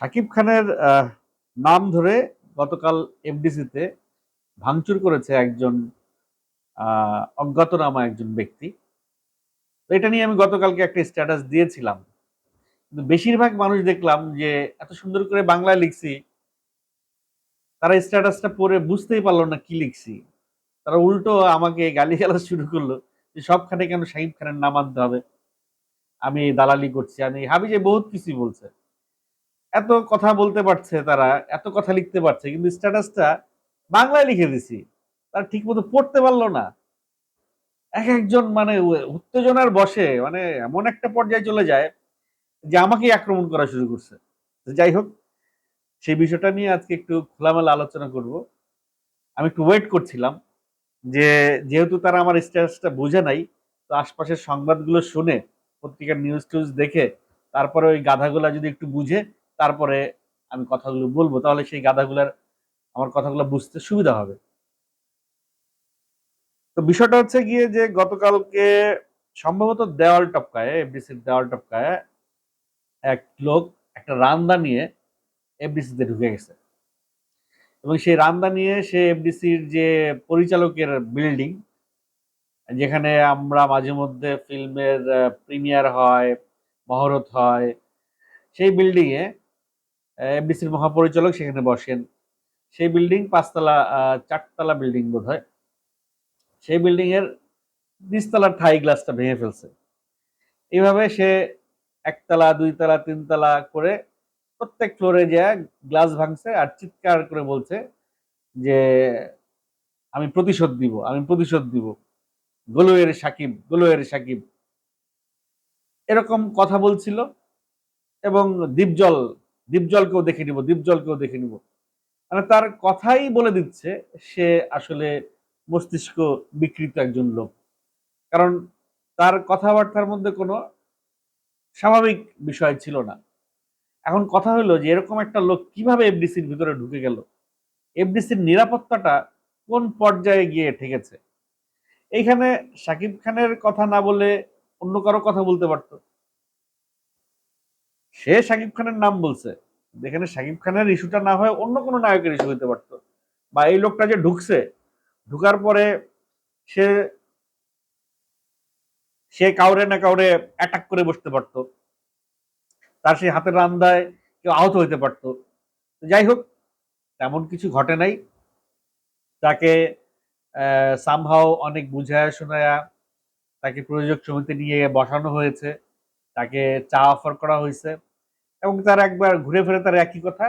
শাকিব খানের নাম ধরে গতকাল এফডিসিতে ভাঙচুর করেছে একজন অজ্ঞাতনামা একজন ব্যক্তি। তো এটা নিয়ে আমি গতকালকে একটা স্ট্যাটাস দিয়েছিলাম। কিন্তু বেশিরভাগ মানুষ দেখলাম যে এত সুন্দর করে বাংলায় লিখছি, তারা স্ট্যাটাসটা পড়ে বুঝতেই পারল না কি লিখছি। তারা উল্টো আমাকে গালি গালিগালাজ শুরু করল যে সবখানে কেন শাহিব খানের নাম আনতে হবে। আমি দালালি করছি, আমি হাবি যে বহুত কিছুই বলছে। এত কথা বলতে পারছে তারা, এত কথা লিখতে পারছে, কিন্তু স্ট্যাটাসটা বাংলায় লিখে দিছি। তারা ঠিক মতো পড়তে পারল না। এক একজন মানে উত্তেজনার বসে মানে এমন একটা পর্যায়ে চলে যায় যে আমাকেই আক্রমণ করা শুরু করছে। যাই হোক, সেই বিষয়টা নিয়ে আজকে একটু খোলামেলা আলোচনা করব। আমি একটু ওয়েট করছিলাম যে যেহেতু তারা আমার স্ট্যাটাসটা বুঝে নাই, তো আশপাশের সংবাদগুলো শুনে, পত্রিকার নিউজ টিউজ দেখে, তারপরে ওই গাধাগুলা যদি একটু বুঝে তারপরে আমি কথাগুলো বলব, তাহলে সেই গাধাগুলার আমার কথাগুলো বুঝতে সুবিধা হবে। তো বিষয়টা হচ্ছে গিয়ে যে গতকালকে সম্ভবত দেওয়াল টপকায়, এফডিসির দেওয়াল টপকায় এক লোক একটা রান্দা নিয়ে এফডিসিতে ঢুকে গেছে। এবং সেই রান্দা নিয়ে সে এফডিসির যে পরিচালকের বিল্ডিং, যেখানে আমরা মাঝে মধ্যে ফিল্মের প্রিমিয়ার হয়, মহরত হয়, সেই বিল্ডিং এ এফডিসির মহাপরিচালক সেখানে বসেন। সেই বিল্ডিং পাঁচতলা চারতলা বিল্ডিং বোধ হয় সেই বিল্ডিং এর নিচতলার ঠাই গ্লাসটা ভেঙে ফেলছে। এইভাবে সে একতলা, দুইতলা, তিনতলা করে প্রত্যেক ফ্লোরে যায় গ্লাস ভাঙছে আর চিৎকার করে বলছে যে, আমি প্রতিশোধ দিব, আমি প্রতিশোধ দিব। গোলুয়ের সাকিব গোলুয়ের সাকিব। এরকম কথা বলছিল এবং দীপজল দীপজলকেও দেখে নিব, দীপজলকেও দেখে নিব। মানে তার কথাই বলে দিচ্ছে, সে আসলে মস্তিষ্ক বিকৃত একজন লোক। কারণ তার কথাবার্তার মধ্যে কোনো স্বাভাবিক বিষয় ছিল না। এখন কথা হলো যে, এরকম একটা লোক কীভাবে এফডিসির ভিতরে ঢুকে গেল? এফডিসির নিরাপত্তাটা কোন পর্যায়ে গিয়ে ঠেকেছে? এইখানে সাকিব খানের কথা না বলে অন্য কারও কথা বলতে পারতো? সে সাকিব খানের নাম বলছে। যেখানে সাকিব খানের ইস্যুটা না হয় অন্য কোনো নায়কের ইস্যু হতে পারতো। বা এই লোকটা যে ঢুকছে, ঢুকার পরে সে সে কাউরে না কাউরে অ্যাটাক করে বসতে পারতো। তার সেই হাতের রান্দায় কেউ আহত হইতে পারতো। যাই হোক, তেমন কিছু ঘটে নাই। তাকে সামহাও অনেক বুঝায় শোনায়া তাকে প্রযোজক সমিতি নিয়ে বসানো হয়েছে। তাকে চা অফার করা হয়েছে। এবং তার একবার ঘুরে ফিরে তার একই কথা,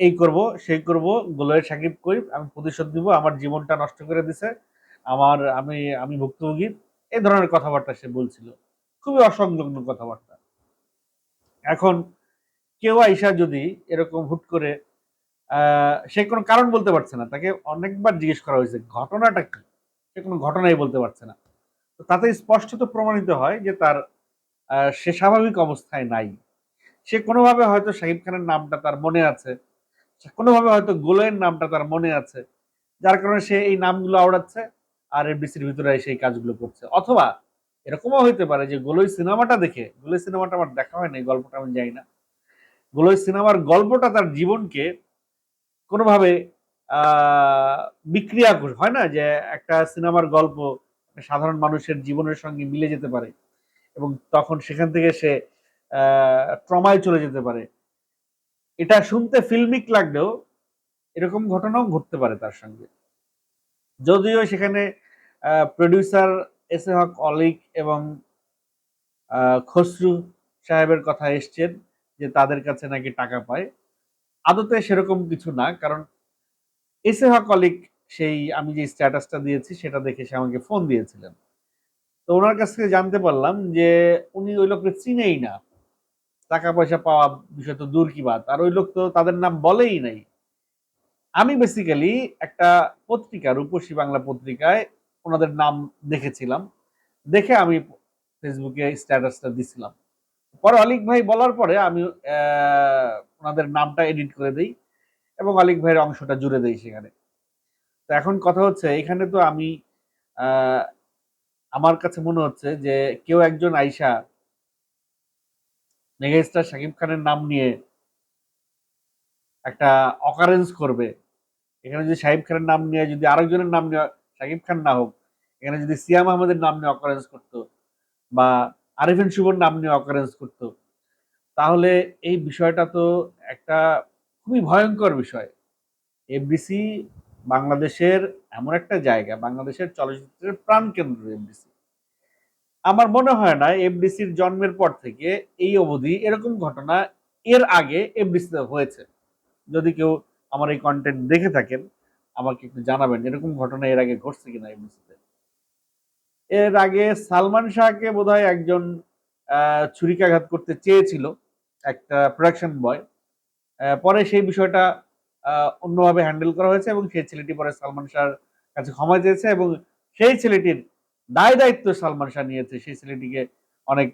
এই করব, সেই করব গোলয়ের সাকিব কই আমি প্রতিশোধ দিব আমার জীবনটা নষ্ট করে দিছে, আমার, আমি আমি ভুক্তভোগী। এই ধরনের কথাবার্তা সে বলছিল। খুবই অসংলগ্ন কথাবার্তা। এখন কেউ আইসা যদি এরকম হুট করে সে কোনো কারণ বলতে পারছে না, তাকে অনেকবার জিজ্ঞেস করা হয়েছে, ঘটনাটা কি? সে কোনো ঘটনাই বলতে পারছে না। তো তাতে স্পষ্টত প্রমাণিত হয় যে তার সে স্বাভাবিক অবস্থায় নাই। সে কোনোভাবে হয়তো শাহিব খানের নামটা তার মনে আছে কোনোভাবে হয়তো গোলের নামটা তার মনে আছে, যার কারণে সে এই নামগুলো আওড়াচ্ছে আর এফডিসির ভিতরে এসে এই কাজগুলো করছে। অথবা এরকমও হইতে পারে যে গোলই সিনেমাটা দেখে, গোলই সিনেমাটা আমার দেখা হয় নাই, গল্পটা আমি যাই না, গোলই সিনেমার গল্পটা তার জীবনকে কোনোভাবে বিক্রিয়া করে, হয় না যে একটা সিনেমার গল্প সাধারণ মানুষের জীবনের সঙ্গে মিলে যেতে পারে এবং তখন সেখান থেকে সে ট্রমায় চলে যেতে পারে। এটা শুনতে ফিল্মিক লাগলেও এরকম ঘটনাও ঘটতে পারে তার সঙ্গে। যদিও সেখানে প্রডিউসার এস এ হক অলিক এবং খসরু সাহেবের কথা এসছেন যে তাদের কাছে নাকি টাকা পায়। আদতে সেরকম কিছু না, কারণ এস এ হক অলিক সেই আমি যে স্ট্যাটাসটা দিয়েছি সেটা দেখে সে আমাকে ফোন দিয়েছিলেন। তো ওনার কাছ থেকে জানতে পারলাম যে উনি ওই লোককে চিনেই না। টাকা পয়সা পাওয়া বিষয় তো দূর কি বাত? আর ওই লোক তো তাদের নাম বলেই নাই। আমি বেসিক্যালি একটা পত্রিকা রূপসী বাংলা পত্রিকায় ওনাদের নাম দেখেছিলাম। দেখে আমি ফেসবুকে স্ট্যাটাসটা দিছিলাম। পরে অলিক ভাই বলার পরে আমি ওনাদের নামটা এডিট করে দেই এবং অলিক ভাইয়ের অংশটা জুড়ে দেই সেখানে। তো এখন কথা হচ্ছে, এখানে তো আমি আমার কাছে মনে হচ্ছে যে কেউ একজন আইসা মেগাস্টার শাকিব খানের নাম নিয়ে একটা অকারেন্স করবে। এখানে যদি শাহিব খানের নাম নিয়ে, যদি আরেকজনের নাম নিয়ে শাকিব খান না হোক, এখানে যদি সিয়াম আহমেদের নাম নিয়ে অকারেন্স করতো বা আরিফিন শুভর নাম নিয়ে অকারেন্স করতো, তাহলে এই বিষয়টা তো একটা খুবই ভয়ঙ্কর বিষয়। এফডিসি বাংলাদেশের এমন একটা জায়গা, বাংলাদেশের চলচ্চিত্রের প্রাণকেন্দ্র এফডিসি আমার মনে হয় না এফডিসির জন্মের পর থেকে এই অবধি এরকম ঘটনা এর আগে এফডিসিতে হয়েছে। যদি কেউ আমার এই কন্টেন্ট দেখে থাকেন, আমাকে একটু জানাবেন এরকম ঘটনা এর আগে ঘটছে কিনা এফডিসিতে। এর আগে সালমান শাহকে বোধহয় একজন ছুরিকাঘাত করতে চেয়েছিল একটা প্রোডাকশন বয় পরে সেই বিষয়টা অন্যভাবে হ্যান্ডেল করা হয়েছে এবং সেই ছেলেটি পরে সালমান শাহর কাছে ক্ষমা চেয়েছে এবং সেই ছেলেটির দায় দায়িত্ব সালমান শাহ নিয়েছে, সেই ছেলেটিকে অনেক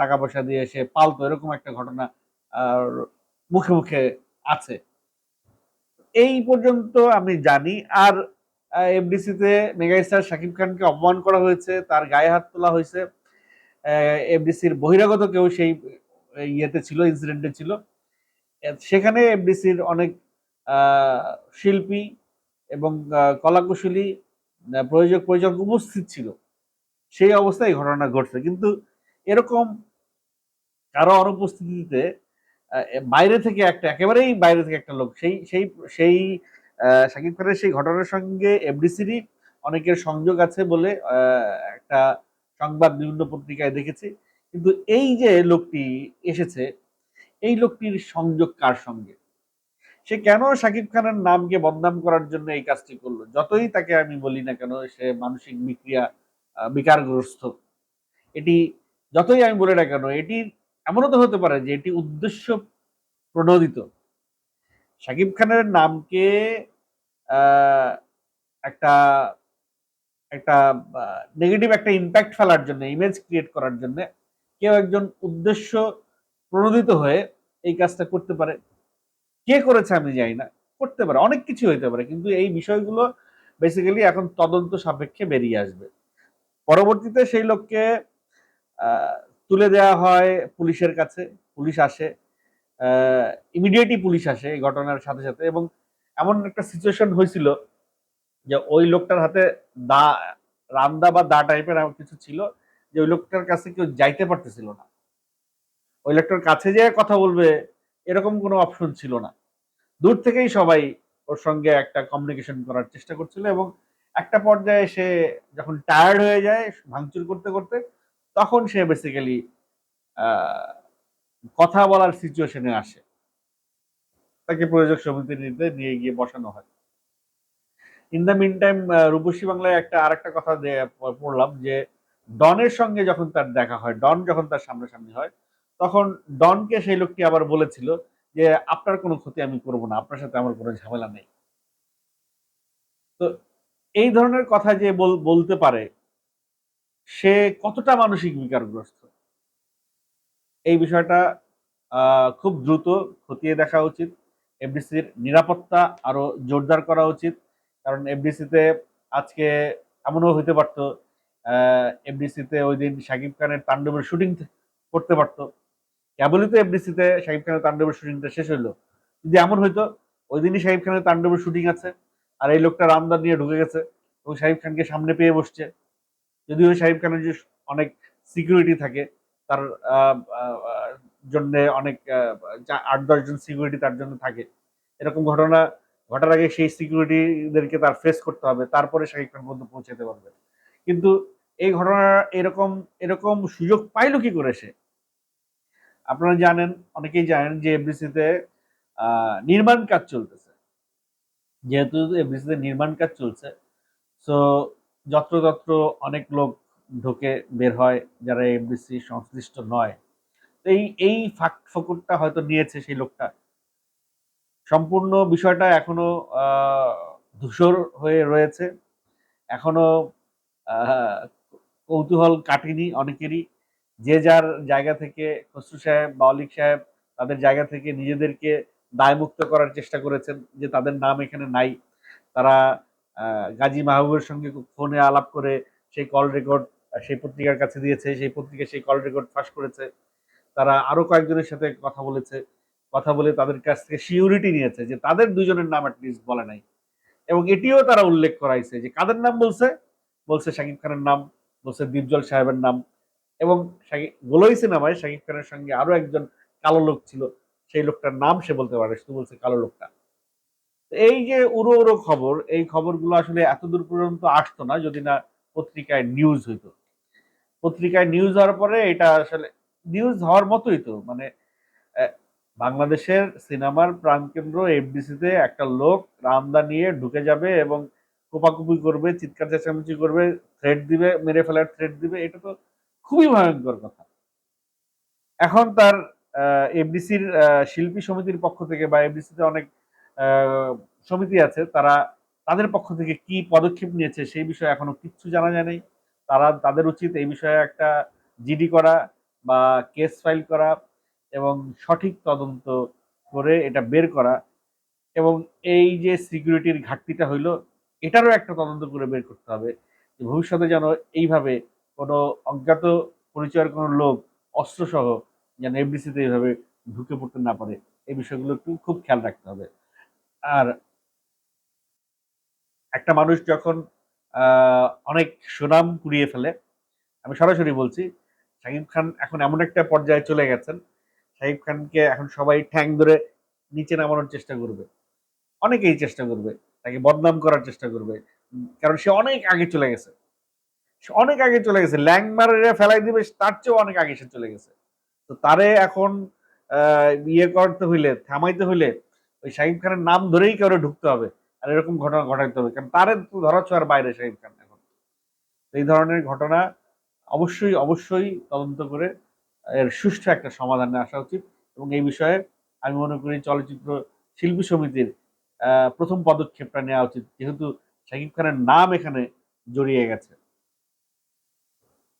টাকা পয়সা দিয়ে সে পালতো, এরকম একটা ঘটনা মুখে মুখে আছে। এই পর্যন্ত আমি জানি, আর এফডিসিতে মেগাস্টার শাকিব খানকে অপমান করা হয়েছে, তার গায়ে হাত তোলা হয়েছে এফডিসির বহিরাগত কেউ সেই ইয়েতে ছিল ইনসিডেন্টে ছিল। সেখানে এফডিসির অনেক শিল্পী এবং কলাকুশলী প্রয়োজক প্রয়োজক উপস্থিত ছিল। সেই অবস্থায় ঘটনা ঘটছে। কিন্তু এরকম কারও অনুপস্থিতিতে বাইরে থেকে একটা, একেবারেই বাইরে থেকে একটা লোক, সেই সেই সেই শাকিব খানের সেই ঘটনার সঙ্গে এফডিসিরই অনেকের সংযোগ আছে বলে একটা সংবাদ বিভিন্ন পত্রিকায় দেখেছি। কিন্তু এই যে লোকটি এসেছে, এই লোকটির সংযোগ কার সঙ্গে? সে কেন শাকিব খানের নামকে বদনাম করার জন্য এই কাজটি করল? যতই তাকে আমি বলি না কেন, সে মানসিক বিক্রিয়া বিকারগ্রস্ত। এটি যতই আমি বলি না কেন, এটি এমনও তো হতে পারে যে এটি উদ্দেশ্য প্রণোদিত। শাকিব খানের নামকে একটা একটা নেগেটিভ একটা ইম্প্যাক্ট ফেলার জন্য ইমেজ ক্রিয়েট করার জন্য কেউ একজন উদ্দেশ্য প্রণোদিত হয়ে এই কাজটা করতে পারে। কে করেছে আমি জানি না, করতে পারে, অনেক কিছু হইতে পারে, কিন্তু এই বিষয়গুলো বেসিক্যালি এখন তদন্ত সাপেক্ষে বেরিয়ে আসবে। পরবর্তীতে সেই লোককে তুলে দেওয়া হয় পুলিশের কাছে, পুলিশ আসে ইমিডিয়েটলি পুলিশ আসে এই ঘটনার সাথে সাথে এবং এমন একটা সিচুয়েশন হয়েছিল যে ওই লোকটার হাতে দা, রান্দা বা দা টাইপের এমন কিছু ছিল যে ওই লোকটার কাছে কেউ যাইতে পারতেছিল না। ওই লোকটার কাছে যে কথা বলবে, এরকম কোনো অপশন ছিল না। দূর থেকেই সবাই ওর সঙ্গে একটা কমিউনিকেশন করার চেষ্টা করছিল এবং একটা পর্যায়ে সে যখন টায়ার্ড হয়ে যায়, ভাঙচুর করতে করতে, তখন সে বেসিক্যালি কথা বলার সিচুয়েশনে আসে। তাকে প্রয়োজক সমিতিতে নিয়ে গিয়ে বসানো হয়। ইন দ্য মিন টাইম রূপসী বাংলায় একটা, আরেকটা কথা পড়লাম যে, ডনের সঙ্গে যখন তার দেখা হয়, ডন যখন তার সামনাসামনি হয়, তখন ডনকে সেই লোকটি আবার বলেছিল যে আপনার কোনো ক্ষতি আমি করব না, আপনার সাথে আমার কোনো ঝামেলা নেই। তো এই ধরনের কথা যে বলতে পারে, সে কতটা মানসিক বিকারগ্রস্ত? এই বিষয়টা খুব দ্রুত খতিয়ে দেখা উচিত। এফডিসির নিরাপত্তা আরও জোরদার করা উচিত। কারণ এফডিসিতে আজকে এমনও হইতে পারতো এফডিসিতে ওই দিন শাকিব খানের তাণ্ডবের শুটিং করতে পারতো। কেবলই তো এফডিসিতে শাহিব খানের তাণ্ডবের শুটিংটা শেষ হইল। যদি এমন হইতো, ওই দিনই শাকিব খানের তাণ্ডবের শুটিং আছে আর এই লোকটা রামদার নিয়ে ঢুকে গেছে এবং শাকিব খানকে সামনে পেয়ে বসছে। যদিও শাকিব খানের যে অনেক সিকিউরিটি থাকে, তার জন্য অনেক আট দশজন সিকিউরিটি তার জন্য থাকে। এরকম ঘটনা ঘটার আগে সেই সিকিউরিটিদেরকে তার ফেস করতে হবে, তারপরে শাহিব খান পর্যন্ত পৌঁছাতে পারবে। কিন্তু এই ঘটনা এরকম এরকম সুযোগ পাইলো কি করে সে? আপনারা জানেন, অনেকেই জানেন যে এফডিসিতে নির্মাণ কাজ চলতেছে। যেহেতু এফডিসিতে নির্মাণ কাজ চলছে সো যত্রতত্র অনেক লোক ঢোকে বের হয় যারা এফডিসি সংশ্লিষ্ট নয়। তো এই এই ফাঁক ফকুরটা হয়তো নিয়েছে সেই লোকটা। সম্পূর্ণ বিষয়টা এখনও ধূসর হয়ে রয়েছে। এখনও কৌতূহল কাটেনি অনেকেরই। যে যার জায়গা থেকে খসরু সাহেব বা অলিক সাহেব তাদের জায়গা থেকে নিজেদেরকে দায়মুক্ত করার চেষ্টা করেছেন যে তাদের নাম এখানে নাই। তারা গাজী মাহবুবের সঙ্গে ফোনে আলাপ করে সেই কল রেকর্ড সেই পত্রিকার কাছে দিয়েছে, সেই পত্রিকা সেই কল রেকর্ড ফাঁস করেছে। তারা আরও কয়েকজনের সাথে কথা বলেছে। কথা বলে তাদের কাছ থেকে সিউরিটি নিয়েছে যে তাদের দুজনের নাম অ্যাটলিস্ট বলে নাই। এবং এটিও তারা উল্লেখ করাইছে যে কাদের নাম বলছে? বলছে শাকিব খানের নাম, বলছে দীপজল সাহেবের নাম। এবং গোলই সিনেমায় শাকিব খানের সঙ্গে আরও একজন কালো লোক ছিল, সেই লোকটার নাম সে বলতে পারে, শুধু বলছে কালো লোকটা। এই যে উড়ো উড়ো খবর, এই খবরগুলো আসলে এত দূর পর্যন্ত আসতো না, যদি না পত্রিকায় নিউজ হইতো। পত্রিকায় নিউজ হওয়ার পরে এটা আসলে নিউজ হওয়ার মতোই তো মানে বাংলাদেশের সিনেমার প্রাণকেন্দ্র এফডিসিতে একটা লোক রামদা নিয়ে ঢুকে যাবে এবং কোপাকুপি করবে, চিৎকার চেঁচামেচি করবে থ্রেড দিবে, মেরে ফেলার থ্রেড দিবে, এটা তো খুবই ভয়ঙ্কর কথা। এখন তার এফডিসির শিল্পী সমিতির পক্ষ থেকে বা এফডিসিতে অনেক সমিতি আছে, তারা তাদের পক্ষ থেকে কি পদক্ষেপ নিয়েছে সেই বিষয়ে এখনও কিচ্ছু জানা যায় নাই। তারা, তাদের উচিত এই বিষয়ে একটা জিডি করা বা কেস ফাইল করা এবং সঠিক তদন্ত করে এটা বের করা এবং এই যে সিকিউরিটির ঘাটতিটা হইল, এটারও একটা তদন্ত করে বের করতে হবে ভবিষ্যতে যেন এইভাবে কোনো অজ্ঞাত পরিচয়ের কোনো লোক, অস্ত্রসহ যেন এফডিসিতে এইভাবে ঢুকে পড়তে না পারে, এই বিষয়গুলো একটু খুব খেয়াল রাখতে হবে। আর একটা মানুষ যখন অনেক সুনাম কুড়িয়ে ফেলে, আমি সরাসরি বলছি, শাকিব খান এখন এমন একটা পর্যায়ে চলে গেছেন, শাকিব খানকে এখন সবাই ঠ্যাং ধরে নিচে নামানোর চেষ্টা করবে। অনেকেই চেষ্টা করবে, তাকে বদনাম করার চেষ্টা করবে, কারণ সে অনেক আগে চলে গেছে। অনেক আগে চলে গেছে। ল্যাং মারে ফেলাই দিবে, তার চেয়েও অনেক আগে সে চলে গেছে। তো তারে এখন ইয়ে করতে হইলে, থামাইতে হইলে ওই শাকিব খানের নাম ধরেই কারও ঢুকতে হবে। আর এরকম ঘটনা ঘটাইতে হবে। কারণ তারে তো ধরা ছোঁয়ার বাইরে শাকিব খান এখন। এই ধরনের ঘটনা অবশ্যই অবশ্যই তদন্ত করে এর সুষ্ঠু একটা সমাধানে আসা উচিত। এবং এই বিষয়ে আমি মনে করি চলচ্চিত্র শিল্পী সমিতির প্রথম পদক্ষেপটা নেওয়া উচিত। যেহেতু শাকিব খানের নাম এখানে জড়িয়ে গেছে।